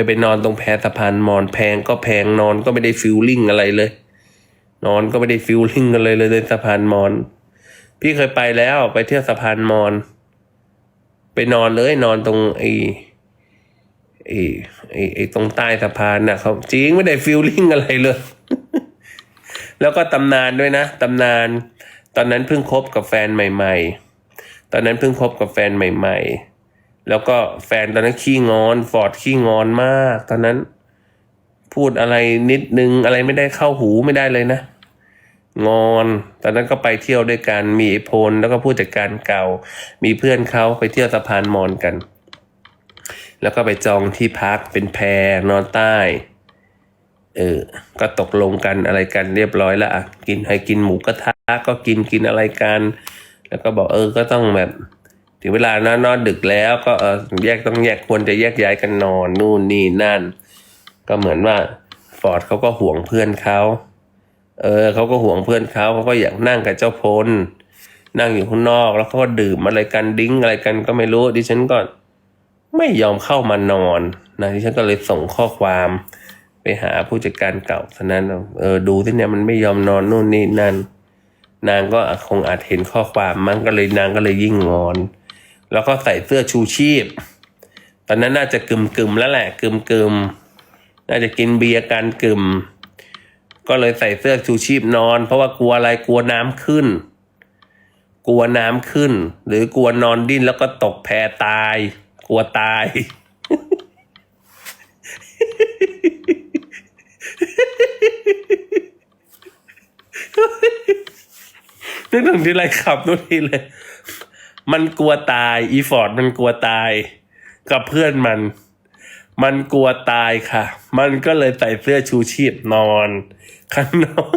ยไปนอนตรงแพสะพานมอนแพงก็แพงนอนก็ไม่ได้ฟิลลิ่งอะไรเลย นอนก็ไม่ได้ฟิลลิ่งกันเลยเลยในสะพานมอน พี่เคยไปแล้วไปเที่ยวสะพานมอนไปนอนเลยนอนตรงไอ้ไอ้ไอ้ไอ้ตรงใต้สะพานน่ะเขาจริงไม่ได้ฟิลลิ่งอะไรเลย แล้วก็ตำนานด้วยนะตำนาน ตอนนั้นเพิ่งคบกับแฟนใหม่ ๆ ตอนนั้นเพิ่งคบกับแฟนใหม่ ๆ แล้วก็แฟนตอนนั้นขี้งอนฟอร์ดขี้งอนมาก ตอนนั้น พูดอะไรนิดนึงอะไรไม่ได้เข้าหูไม่ได้เลยนะ งอน ตอนนั้นก็ไปเที่ยวด้วยกันมีไอพลแล้วก็ผู้จัดการเก่า มีเพื่อนเขาไปเที่ยวสะพานมอนกัน แล้วก็ไปจองที่พักเป็นแพรนอนใต้เออ ก็ตกลงกันอะไรกันเรียบร้อยแล้วอะกินให้กินหมูกระทะก็กินกินอะไรกัน แล้วก็บอกเออก็ต้องแบบ ถึงเวลานะนอนดึกแล้วก็เออแยกต้องแยกควรจะแยกย้ายกันนอนนู่นนี่นั่น ก็เหมือนว่าฟอร์ดเขาก็ห่วงเพื่อนเขาเออเขาก็ห่วงเพื่อนเขาเขาก็อยากนั่งกับเจ้าพลนั่งอยู่ข้างนอกแล้วเขาก็ดื่มอะไรกันดิ้งอะไรกันก็ไม่รู้ดิฉันก็ไม่ยอมเข้ามานอนนะดิฉันก็เลยส่งข้อความไปหาผู้จัดการเก่าท่านั้นเออดูที่เนี่ยมันไม่ยอมนอนนู่นนี่นั่นนางก็คงอาจเห็นข้อความมั้งก็เลยนางก็เลยยิ่งงอน แล้วก็ใส่เสื้อชูชีพ ตอนนั้นน่าจะกึมกึมๆแล้วแหละกึมกึมๆน่าจะกินเบียร์กันกึมก็เลยใส่เสื้อชูชีพนอน เพราะว่ากลัวอะไรกลัวน้ำขึ้น กลัวน้ำขึ้น หรือกลัวนอนดิ้นแล้วก็ตกแพตาย กลัวตาย นึกถึงที่ไรขับนู่นนี่เลย มันกลัวตาย อีฟอร์ดมันกลัวตาย กับเพื่อนมัน มันกลัวตายค่ะ มันก็เลยใส่เสื้อชูชีพนอนข้างนอก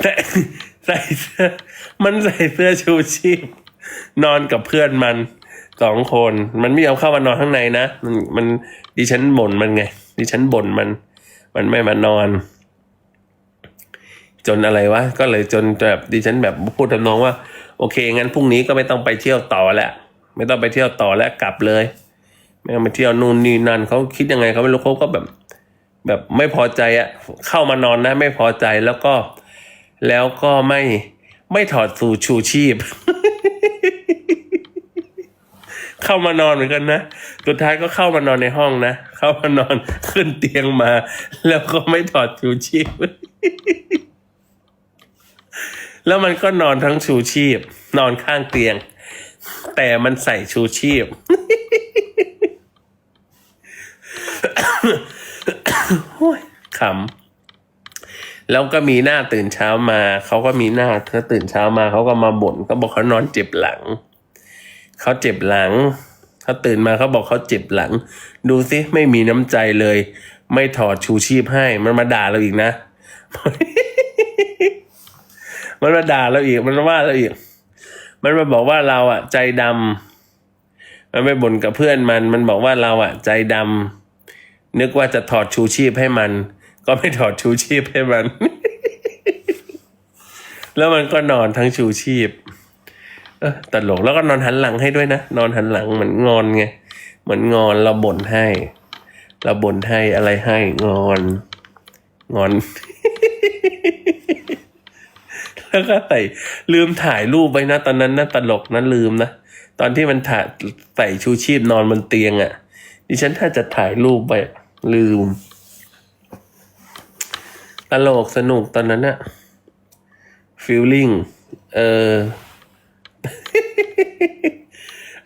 แต่ใส่เสื้อมันใส่เสื้อชูชีพ นอนกับเพื่อนมันสองคน มันไม่ยอมเข้ามานอนข้างในนะ มันมันดิฉันบ่นมันไง ดิฉันบ่นมัน มันไม่มานอน จนอะไรวะ ก็เลยจนแบบดิฉันแบบพูดทำนองว่า โอเค งั้นพรุ่งนี้ก็ไม่ต้องไปเที่ยวต่อแล้วไม่ต้องไปเที่ยวต่อแล้วกลับเลย ไม่ต้องไปเที่ยวนู่นนี่นั่นเขาคิดยังไงเขาไม่รู้เขาก็แบบ แบบไม่พอใจอะเข้ามานอนนะ ไม่พอใจแล้วก็ แล้วก็ไม่ไม่ถอดสูชูชีพ เข้ามานอนเหมือนกันนะสุดท้ายก็เข้ามานอนในห้องนะเข้ามานอนขึ้นเตียงมา แล้วก็ไม่ถอดชูชีพ แล้วมันก็นอนทั้งชูชีพ นอนข้างเตียง แต่มันใส่ชูชีพโอ้ยขำ แล้วก็มีหน้าตื่นเช้ามา เขาก็มีหน้าเขาตื่นเช้ามา เขาก็มาบ่นเขาบอกเขานอนเจ็บหลัง เขาเจ็บหลัง เขาตื่นมาเขาบอกเขาเจ็บหลัง ดูสิไม่มีน้ำใจเลย ไม่ถอดชูชีพให้ มันมาด่าเราอีกนะ มันมาด่าเราอีก มันมาว่าเราอีก มันมาบอกว่าเราอะ ใจดำมันไปบ่นกับเพื่อนมัน มันบอกว่าเราอะ ใจดำนึกว่าจะถอดชูชีพให้มัน ก็ไม่ถอดชูชีพให้มัน แล้วมันก็นอนทั้งชูชีพเออตลกแล้วก็นอนหันหลังให้ด้วยนะ นอนหันหลังเหมือนงอนไง เหมือนงอนเราบ่นให้ เราบ่นให้อะไรให้งอน งอน แล้วก็ใส่ลืมถ่ายรูปไว้นะ ตอนนั้นนะตลกนะลืมนะตอนที่มันถ่ายใส่ชูชีพนอนบนเตียงอะ่ะ ดิฉันถ้าจะถ่ายรูปไปลืมตลกสนุกตอนนั้นอะฟีลลิ่งเออ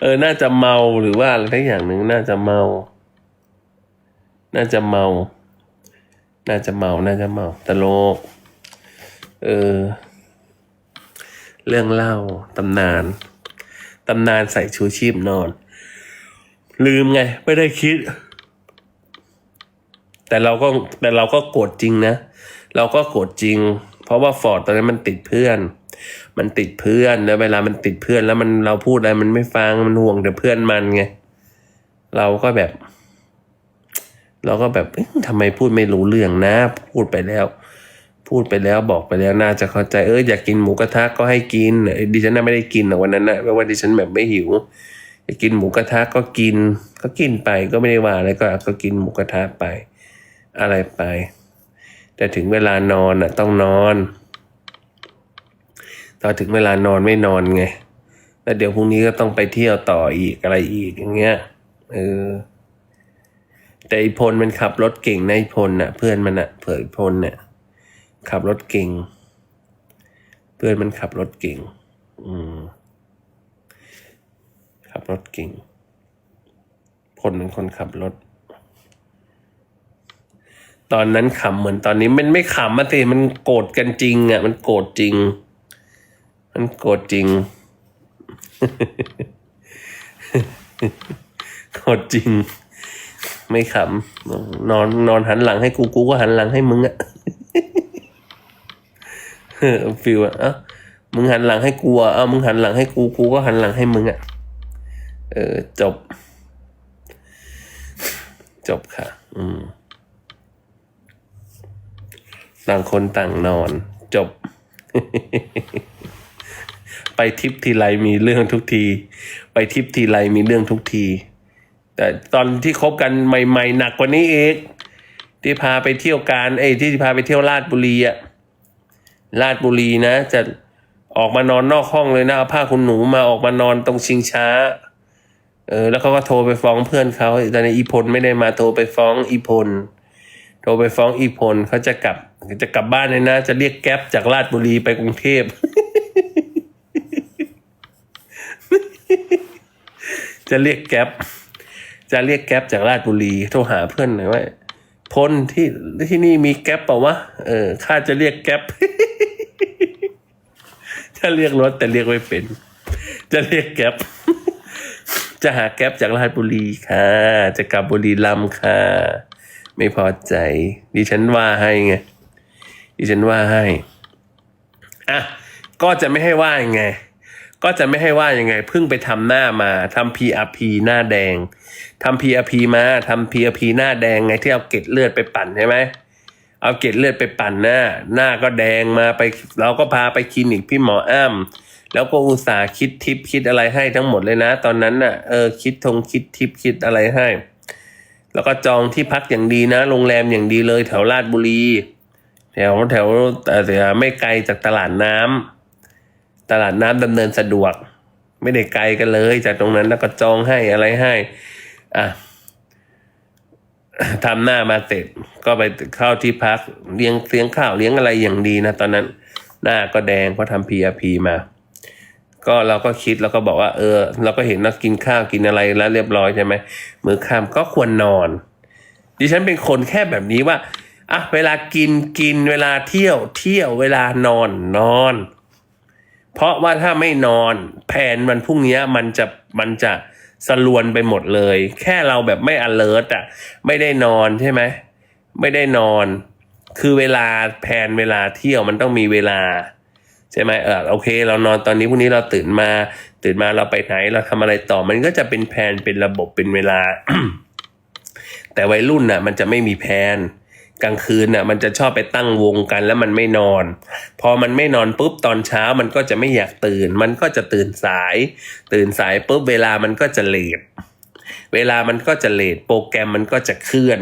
เออ น่าจะเมาหรือว่าอะไรทักอย่างหนึ่งน่าจะเมา น่าจะเมา น่าจะเมา น่าจะเมาตลก เออ เรื่องเล่าตำนาน ตำนานใส่ชูชีพนอน ลืมไง ไม่ได้คิด แต่เราก็แต่เราก็โกรธจริงนะ เราก็โกรธจริง เพราะว่าฟอร์ดตอนนั้นมันติดเพื่อน มันติดเพื่อนแล้วเวลามันติดเพื่อน แล้วมันเราพูดอะไรมันไม่ฟังมันห่วงแต่เพื่อนมันไงเราก็แบบ เราก็แบบเอ๊ะทำไมพูดไม่รู้เรื่องนะ พูดไปแล้ว พูดไปแล้วบอกไปแล้วน่าจะเข้าใจเอออยากกินหมูกระทะก็ให้กินดิฉันน่ะไม่ได้กินวันนั้นนะเพราะว่าดิฉันแบบไม่หิวจะกินหมูกระทะก็กิน ก็กินไปก็ไม่ได้ว่าอะไรก็ก็กินหมูกระทะไป อะไรไป แต่ถึงเวลานอนอะต้องนอนตอนถึงเวลานอนไม่นอนไงแล้วเดี๋ยวพรุ่งนี้ก็ต้องไปเที่ยวต่ออีกอะไรอีกอย่างเงี้ยเออแต่ไอพลมันขับรถเก่งในพลน่ะ เพื่อนมันน่ะเผยพลเนี่ย ขับรถเก่ง เพื่อนมันขับรถเก่ง อืม ขับรถเก่งพลเป็นคนขับรถ ตอนนั้นขำเหมือนตอนนี้มันไม่ขำมาสิมันโกรธกันจริงอะ มันโกรธจริง มันโกรธจริงโกรธจริง ไม่ขำนอนนอนหันหลังให้กูกูก็หันหลังให้มึงอะ ฟิลอะเอ้ามึงหันหลังให้กูอ้ามึงหันหลังให้กูกูก็หันหลังให้มึงอะเออจบ จบค่ะ อืมต่างคนต่างนอน จบ ไปทริปทีไรมีเรื่องทุกที ไปทริปทีไรมีเรื่องทุกที แต่ตอนที่คบกันใหม่ ๆ หนักกว่านี้เองที่พาไปเที่ยวการ เอ้ที่พาไปเที่ยวลาดบุรีอะ ลาดบุรีนะ จะออกมานอนนอกห้องเลยนะเอาผ้าคุณหนูมาออกมานอนตรงชิงช้า เออ แล้วเขาก็โทรไปฟ้องเพื่อนเขาแตอนนี้อีพลไม่ได้มาโทรไปฟ้องอีพลโทรไปฟ้องอีพลเขาจะกลับ จะกลับบ้านเลยนะ จะเรียกแก๊ปจากลาดบุรีไปกรุงเทพจะเรียกแก๊ปจะเรียกแก๊ปจากราชบุรีโทรหาเพื่อนหน่อยว่า พลที่ที่นี่มีแก๊ปเปล่าวะ เออข้าจะเรียกแก๊ปจะเรียกรถแต่เรียกไม่เป็น จะเรียกแก๊ปจะหาแก๊ปจากราชบุรีค่ะ จะกลับบุรีรัมย์ค่ะ ไม่พอใจ ดิฉันว่าให้ไง ดิฉันว่าให้ อะ ก็จะไม่ให้ว่าไง ก็จะไม่ให้ว่ายังไงเพิ่งไปทำหน้ามาทำ PRP หน้าแดงทำ PRP มาทำ PRP หน้าแดงไงที่เอาเกล็ดเลือดไปปั่นใช่ไหมเอาเกล็ดเลือดไปปั่นหน้า หน้าก็แดงมาไป เราก็พาไปคลินิกพี่หมออ้ำแล้วก็อุตส่าห์คิดทิปคิดอะไรให้ทั้งหมดเลยนะ ตอนนั้นน่ะเออคิดทงคิดทิปคิดอะไรให้ แล้วก็จองที่พักอย่างดีนะ โรงแรมอย่างดีเลยแถวลาดบุรี แถวแถวแต่แต่ไม่ไกลจากตลาดน้ำ ตลาดน้ำดำเนินสะดวก ไม่ได้ไกลกันเลย จากตรงนั้นแล้วก็จองให้อะไรให้อะทำหน้ามาเสร็จก็ไปเข้าที่พักเลี้ยงเลี้ยงข้าวเลี้ยงอะไรอย่างดีนะตอนนั้น หน้าก็แดงเพราะทำพีอาพีมา ก็เราก็คิดแล้วก็บอกว่า เออ เราก็เห็นนักกินข้าวกินอะไรแล้วเรียบร้อยใช่ไหมมือข้ามก็ควรนอน ดิฉันเป็นคนแค่แบบนี้ว่าอะเวลากินกินเวลาเที่ยวเที่ยวเวลานอนนอน เพราะว่าถ้าไม่นอนแผนวันพรุ่งนี้มันจะมันจะสลวนไปหมดเลย แค่เราแบบไม่ alert อะไม่ได้นอนใช่ไหมไม่ได้นอน คือเวลาแผนเวลาเที่ยวมันต้องมีเวลา ใช่ไหมเออโอเค เรานอนตอนนี้พรุ่งนี้เราตื่นมา ตื่นมาเราไปไหนเราทำอะไรต่อ มันก็จะเป็นแผนเป็นระบบเป็นเวลา แต่วัยรุ่นน่ะ มันจะไม่มีแผน กลางคืนน่ะมันจะชอบไปตั้งวงกันแล้วมันไม่นอน พอมันไม่นอนปุ๊บตอนเช้ามันก็จะไม่อยากตื่น มันก็จะตื่นสาย ตื่นสายปุ๊บเวลามันก็จะเลทเวลามันก็จะเลทโปรแกรมมันก็จะเคลื่อน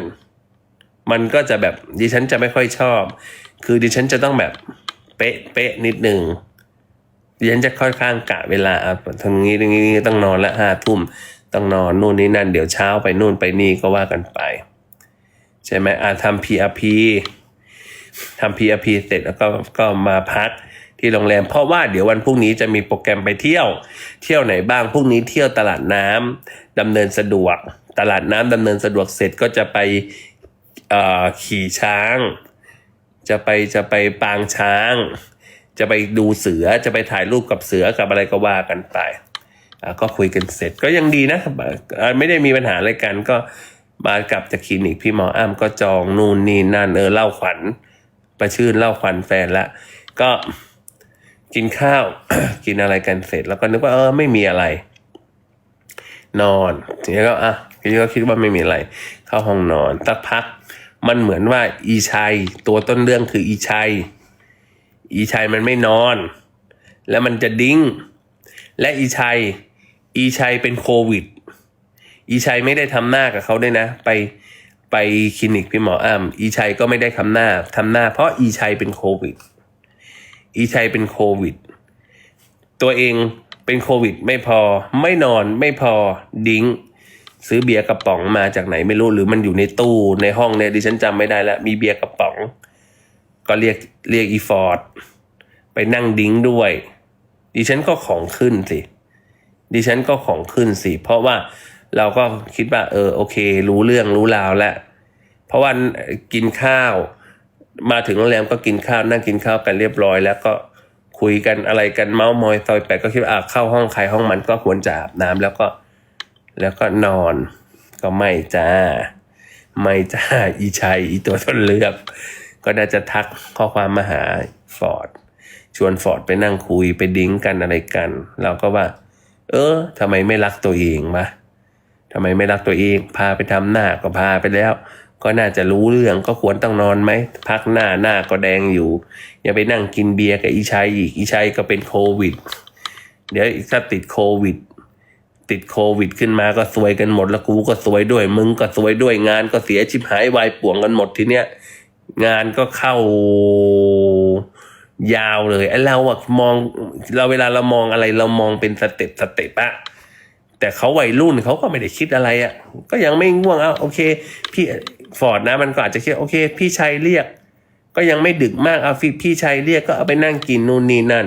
มันก็จะแบบดิฉันจะไม่ค่อยชอบ คือดิฉันจะต้องแบบเป๊ะเป๊ะนิดหนึ่งดิฉันจะค่อนข้างกะเวลาอะทางนี้ตรงนี้ต้องนอนละห้าทุ่มต้องนอนนู่นนี่นั่นเดี๋ยวเช้าไปนู่นไปนี่ก็ว่ากันไป ใช่ไหมอ่าทำ PRP ทำ PRP เสร็จแล้วก็ก็มาพักที่โรงแรมเพราะว่าเดี๋ยววันพรุ่งนี้จะมีโปรแกรมไปเที่ยว เที่ยวไหนบ้างพรุ่งนี้เที่ยวตลาดน้ำดำเนินสะดวก ตลาดน้ำดำเนินสะดวกเสร็จก็จะไปขี่ช้าง จะไปจะไปปางช้าง จะไปดูเสือจะไปถ่ายรูปกับเสือกับอะไรก็ว่ากันไปก็คุยกันเสร็จก็ยังดีนะไม่ได้มีปัญหาอะไรกันก็ มากลับจากคลินิกพี่หมออ้ำก็จองนู่นนี่นั่นเออเล่าขวัญประชื่นเล่าขวัญแฟนละก็กินข้าว กินอะไรกันเสร็จ แล้วก็นึกว่าเออไม่มีอะไร นอนทีนี้ก็อะทีนี้ก็คิดว่าไม่มีอะไร เข้าห้องนอนสักพัก มันเหมือนว่า อีชัย ตัวต้นเรื่องคืออีชัย อีชัยมันไม่นอน แล้วมันจะดิ้ง และอีชัย อีชัยเป็นโควิด อีชัยไม่ได้ทำหน้ากับเขาด้วยนะ ไปไปคลินิกพี่หมออ้ำอีชัยก็ไม่ได้ทำหน้าทำหน้า เพราะอีชัยเป็นโควิด อีชัยเป็นโควิด ตัวเองเป็นโควิดไม่พอ ไม่นอนไม่พอดิ้ง ซื้อเบียร์กระป๋องมาจากไหนไม่รู้ หรือมันอยู่ในตู้ในห้องเนี่ยดิฉันจำไม่ได้แล้วมีเบียร์กระป๋อง ก็เรียกเรียกอีฟอร์ดไปนั่งดิ้งด้วย ดิฉันก็ของขึ้นสิดิฉันก็ของขึ้นสิ เพราะว่า เราก็คิดว่า เออโอเค รู้เรื่องรู้ราวแล้ว เพราะว่ากินข้าว มาถึงโรงแรมก็กินข้าวนั่งกินข้าวกันเรียบร้อย แล้วก็คุยกันอะไรกันเมาส์มอยซอยแปดก็คิดว่าเข้าห้องใครห้องมันก็ควรจะอาบน้ำแล้วก็แล้วก็นอน ก็ไม่จ้า ไม่จ้าอีชัยอีตัวต้นเลือก ก็น่าจะทักข้อความมาหาฟอร์ดชวนฟอร์ดไปนั่งคุยไปดิ้งกันอะไรกัน เราก็ว่า เออทำไมไม่รักตัวเองวะ ทำไมไม่รักตัวเอง พาไปทำหน้าก็พาไปแล้ว ก็น่าจะรู้เรื่องก็ควรต้องนอนไหม พักหน้าหน้าก็แดงอยู่ อย่าไปนั่งกินเบียร์กับอีชัยอีกอีชัยก็เป็นโควิด เดี๋ยวถ้าติดโควิด ติดโควิดขึ้นมาก็ซวยกันหมดแล้วกูก็ซวยด้วยมึงก็ซวยด้วยงานก็เสียชิบหายวายป่วงกันหมดทีเนี้ยงานก็เข้ายาวเลยไอ้เราอะมองเราเวลาเรามองอะไรเรามองเป็นสเต็ปสเต็ปอะ แต่เขาวัยรุ่นเขาก็ไม่ได้คิดอะไรอะก็ยังไม่ง่วงเอาโอเค พี่ฟอร์ดนะมันก็อาจจะคิดโอเค พี่ชัยเรียก ก็ยังไม่ดึกมากเอาพี่พี่ชัยเรียกก็เอาไปนั่งกินนู่นนี่นั่น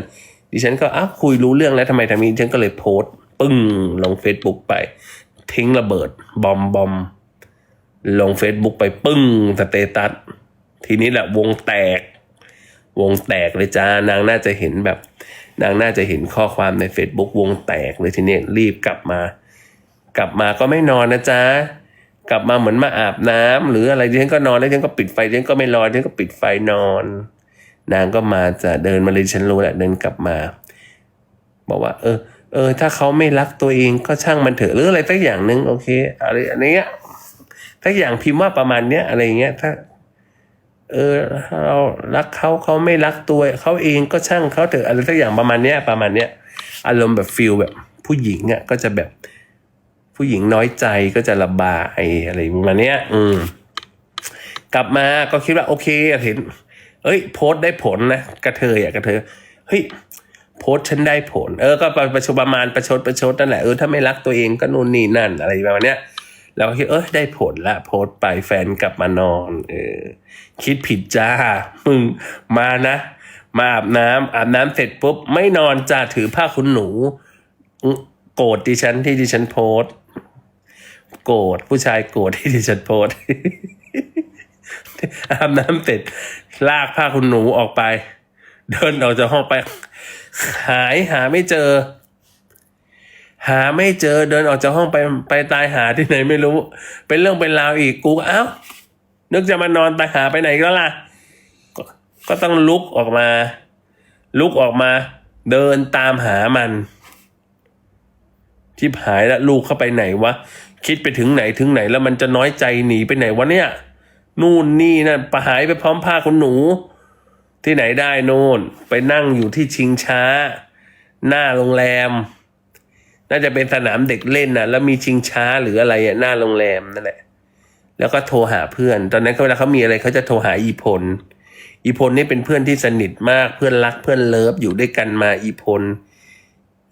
ดิฉันก็อ้าวคุยรู้เรื่องแล้วทำไมทำนี้ดิฉันก็เลยโพสต์ปึ้งลง Facebook ไป ทิ้งระเบิด บอมบอมลง Facebook ไปปึ้งสเตตัสทีนี้แหละวงแตก วงแตกเลยจ้านางน่าจะเห็นแบบ นางน่าจะเห็นข้อความใน Facebook วงแตกเลยทีนี้รีบกลับมา กลับมาก็ไม่นอนนะจ๊ะกลับมาเหมือนมาอาบน้ำหรืออะไรฉันก็นอนแล้วฉันก็ปิดไฟฉันก็ไม่รอฉันก็ปิดไฟนอน นางก็มาจะเดินมาเลยฉันรู้แหละเดินกลับมา บอกว่า เออ เออ ถ้าเขาไม่รักตัวเองก็ช่างมันเถอะหรืออะไรสักอย่างหนึ่งโอเคอะไรอันเนี้ยสักอย่างพิมพ์ว่าประมาณเนี้ยอะไรเงี้ยถ้า เออเรารักเขาเขาไม่รักตัวเขาเองก็ช่างเขาเถอะอะไรสักอย่างประมาณเนี้ยประมาณเนี้ยอารมณ์แบบฟิลแบบ ผู้หญิงอะก็จะแบบ ผู้หญิงน้อยใจก็จะระบายอะไรประมาณเนี้ย อืม กลับมาก็คิดว่าโอเคเห็นเอ้ย โพสต์ได้ผลนะกระเทยอะกระเทยเฮ้ยโพสฉันได้ผล เออก็ประชดประมาณประชดประชดนั่นแหละเออถ้าไม่รักตัวเองก็นู่นนี่นั่น อะไรประมาณเนี้ย เราก็คิดเออได้ผลละโพสต์ไปแฟนกลับมานอน เออ คิดผิดจ้า มึงมานะ มาอาบน้ำอาบน้ำเสร็จปุ๊บ ไม่นอนจ้าถือผ้าคุณหนู โกรธดิฉันที่ดิฉันโพสต์โกรธผู้ชายโกรธที่ดิฉันโพสต์อาบน้ำเสร็จ ลากผ้าคุณหนูออกไป เดินออกจากห้องไป หายหาไม่เจอ หาไม่เจอเดินออกจากห้องไปไปตายหาที่ไหนไม่รู้ เป็นเรื่องเป็นราวอีกกูเอ้านึกจะมานอนตายหาไปไหนก็ล่ะกก็ต้องลุกออกมา ลุกออกมา เดินตามหามันที่หายแล้วลูกเข้าไปไหนวะคิดไปถึงไหนถึงไหนแล้วมันจะน้อยใจหนีไปไหนวะเนี่ย นู่นนี่นั่นไปหายไปพร้อมผ้าคุณหนู ที่ไหนได้โน่น ไปนั่งอยู่ที่ชิงช้า หน้าโรงแรม น่าจะเป็นสนามเด็กเล่นนะแล้วมีชิงช้าหรืออะไรอะหน้าโรงแรมนั่นแหละ แล้วก็โทรหาเพื่อน ตอนนั้นเวลาเขามีอะไรเขาจะโทรหาอีพล อีพลนี่เป็นเพื่อนที่สนิทมากเพื่อนรักเพื่อนเลิฟอยู่ด้วยกันมาอีพล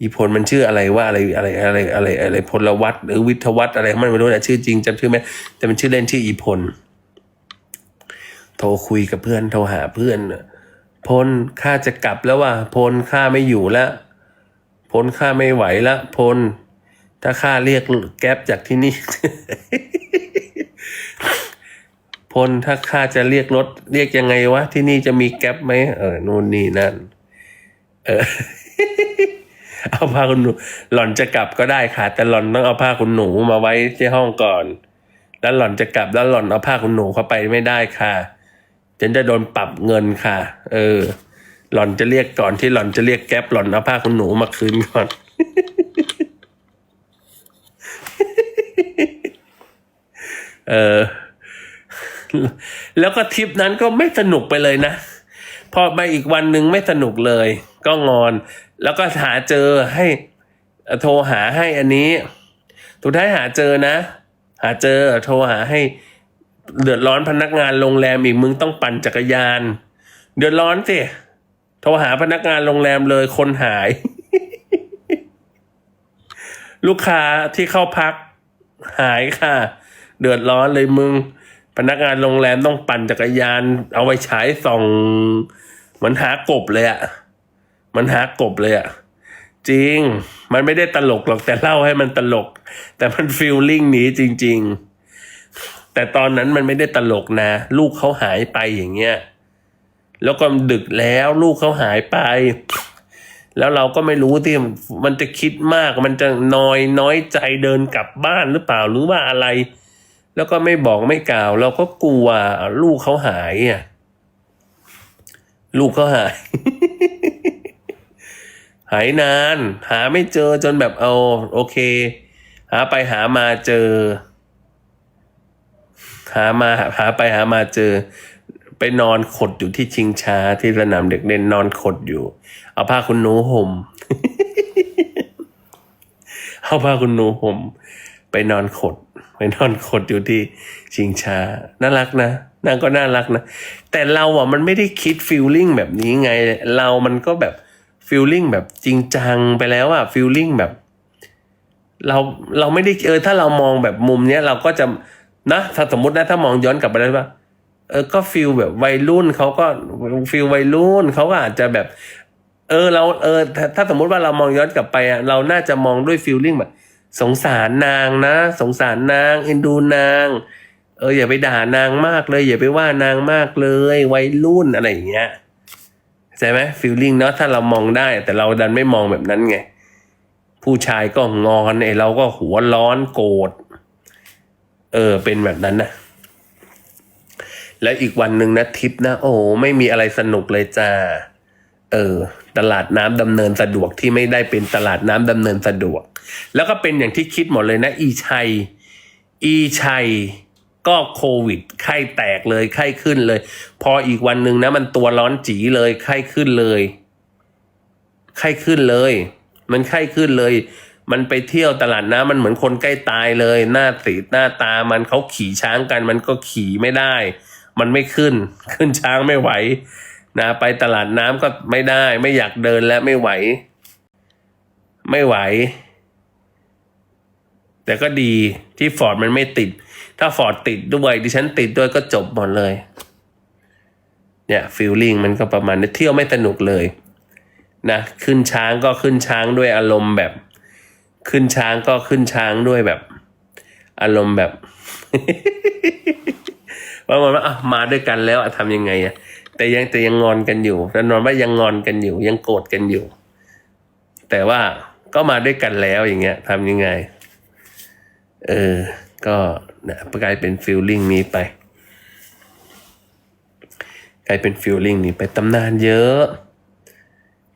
อีพลมันชื่ออะไรว่าอะไรอะไรอะไรอะไรอะไรพลวัตหรือวิทวัฒน์อะไรมันไม่รู้นะชื่อจริงจำชื่อไหมแต่มันชื่อเล่นชื่ออีพล โทรคุยกับเพื่อนโทรหาเพื่อนพลข้าจะกลับแล้วว่ะพลข้าไม่อยู่แล้ว พลข้าไม่ไหวละพล ถ้าข้าเรียกแก๊ปจากที่นี่ พลถ้าข้าจะเรียกรถ เรียกยังไงวะ ที่นี่จะมีแก๊ปไหมเออนู่นนี่นั่น เออ เอาผ้าคุณหนู หล่อนจะกลับก็ได้ค่ะ แต่หล่อนต้องเอาผ้าคุณหนูมาไว้ที่ห้องก่อน แล้วหล่อนจะกลับแล้วหล่อนเอาผ้าคุณหนูเข้าไปไม่ได้ค่ะฉันจะโดนปรับเงินค่ะ เออ หล่อนจะเรียกก่อนที่หล่อนจะเรียกแก๊ปหล่อนเอาผ้าคุณหนูมาคืนก่อน เออ แล้วก็ทริปนั้นก็ไม่สนุกไปเลยนะ พอไปอีกวันหนึ่งไม่สนุกเลย ก็งอน แล้วก็หาเจอให้ โทรหาให้อันนี้สุดท้ายหาเจอนะ หาเจอ โทรหาให้ เดือดร้อนพนักงานโรงแรมอีกมึงต้องปั่นจักรยาน เดือดร้อนสิ โทรหาพนักงานโรงแรมเลยคนหาย ลูกค้าที่เข้าพักหายค่ะ เดือดร้อนเลยมึง พนักงานโรงแรมต้องปั่นจักรยาน เอาไว้ฉายส่องเหมือนหากบเลยอะเหมันหากบเลยอะจริง มันไม่ได้ตลกหรอกแต่เล่าให้มันตลก แต่มันฟีลลิ่งนี้จริง ๆ แต่ตอนนั้นมันไม่ได้ตลกนะ ลูกเขาหายไปอย่างเงี้ย แล้วก็ดึกแล้วลูกเขาหายไป แล้วเราก็ไม่รู้ที่มันจะคิดมากมันจะนอยน้อยใจเดินกลับบ้านหรือเปล่าหรือว่าอะไร แล้วก็ไม่บอกไม่กล่าว เราก็กลัวลูกเขาหายอะลูกเขาหาย หายนาน หาไม่เจอจนแบบเอาโอเค หาไปหามาเจอ หามาหาไปหามาเจอ ไปนอนขดอยู่ที่ชิงช้าที่สนามเด็กเล่นนอนขดอยู่ เอาผ้าคุณหนูห่มเอาผ้าคุณหนูห่มไปนอนขด ไปนอนขดอยู่ที่ชิงช้าน่ารักนะนางก็น่ารักนะ แต่เราอะมันไม่ได้คิดฟีลลิ่งแบบนี้ไง เรามันก็แบบฟีลลิ่งแบบจริงจังไปแล้วอะฟีลลิ่งแบบ เราเราไม่ได้เออถ้าเรามองแบบมุมเนี้ยเราก็จะนะถ้าสมมตินะถ้ามองย้อนกลับไปได้ว่า เออก็ฟิลแบบวัยรุ่นเขาก็ฟิลวัยรุ่นเขาก็อาจจะแบบ เออเราเออถ้าถ้าสมมุติว่าเรามองย้อนกลับไปอะเราน่าจะมองด้วยฟิลลิ่งแบบสงสารนางนะ สงสารนางเอ็นดูนาง เอออย่าไปด่านางมากเลย อย่าไปว่านางมากเลยวัยรุ่นอะไรอย่างเงี้ยใช่ไหมฟิลลิ่งเนาะถ้าเรามองได้ แต่เราดันไม่มองแบบนั้นไง ผู้ชายก็งอนไอ้เราก็หัวร้อนโกรธเออเป็นแบบนั้นนะ แล้วอีกวันหนึ่งนะทิปนะ โอ้ไม่มีอะไรสนุกเลยจ้า เออ ตลาดน้ำดำเนินสะดวกที่ไม่ได้เป็นตลาดน้ำดำเนินสะดวก แล้วก็เป็นอย่างที่คิดหมดเลยนะ อีชัย อีชัยก็โควิด ไข้แตกเลยไข้ขึ้นเลย พออีกวันหนึ่งนะ มันตัวร้อนจีเลยไข้ขึ้นเลย ไข้ขึ้นเลย มันไข้ขึ้นเลย มันไปเที่ยวตลาดน้ำมันเหมือนคนใกล้ตายเลย หน้าสีหน้าตามันเขาขี่ช้างกัน มันก็ขี่ไม่ได้ มันไม่ขึ้น ขึ้นช้างไม่ไหวนะไปตลาดน้ำก็ไม่ได้ ไม่อยากเดินแล้วไม่ไหว ไม่ไหว แต่ก็ดีที่ฟอร์ดมันไม่ติด ถ้าฟอร์ดติดด้วยดิฉันติดด้วยก็จบหมดเลย เนี่ยฟิลลิ่งมันก็ประมาณนี้เที่ยวไม่สนุกเลยนะขึ้นช้างก็ขึ้นช้างด้วยอารมณ์แบบ ขึ้นช้างก็ขึ้นช้างด้วยแบบ อารมณ์แบบ ประมาณว่าอะมาด้วยกันแล้วอะทำยังไงอะแต่ยังแต่ยังงอนกันอยู่แต่นอนว่ายังงอนกันอยู่ ยังโกรธกันอยู่ แต่ว่าก็มาด้วยกันแล้วอย่างเงี้ยทำยังไง เออ ก็นะกลายเป็นฟิลลิ่งนี้ไปกลายเป็นฟิลลิ่งนี้ไปตำนานเยอะ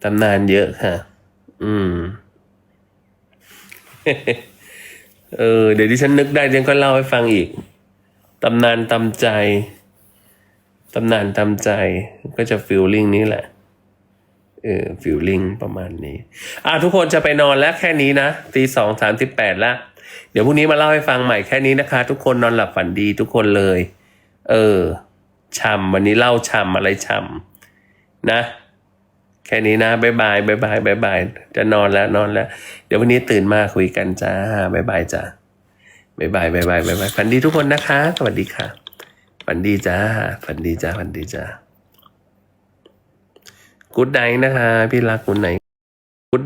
ตำนานเยอะค่ะ อืม เออ เดี๋ยวที่ฉันนึกได้เดี๋ยวก็เล่าให้ฟังอีก ตำนานตำใจ ตำนานตำใจ ก็จะฟิลลิ่งนี้แหละ เออฟิลลิ่งประมาณนี้ อะทุกคนจะไปนอนแล้วแค่นี้นะตีสองสามสิบแปดแล้วเดี๋ยวพรุ่งนี้มาเล่าให้ฟังใหม่แค่นี้นะคะ ทุกคนนอนหลับฝันดีทุกคนเลย เออช่ำวันนี้เล่าช่ำอะไรช่ำนะ แค่นี้นะบายบายบายบายบายบายจะนอนแล้วนอนแล้ว เดี๋ยววันนี้ตื่นมาคุยกันจ้าบายบายจ้า บายบายบายบายบายบายฝันดีทุกคนนะคะ สวัสดีค่ะ ฝันดีจ้า ฝันดีจ้า ฝันดีจ้ากูดไนนะคะ พี่รักกูดไน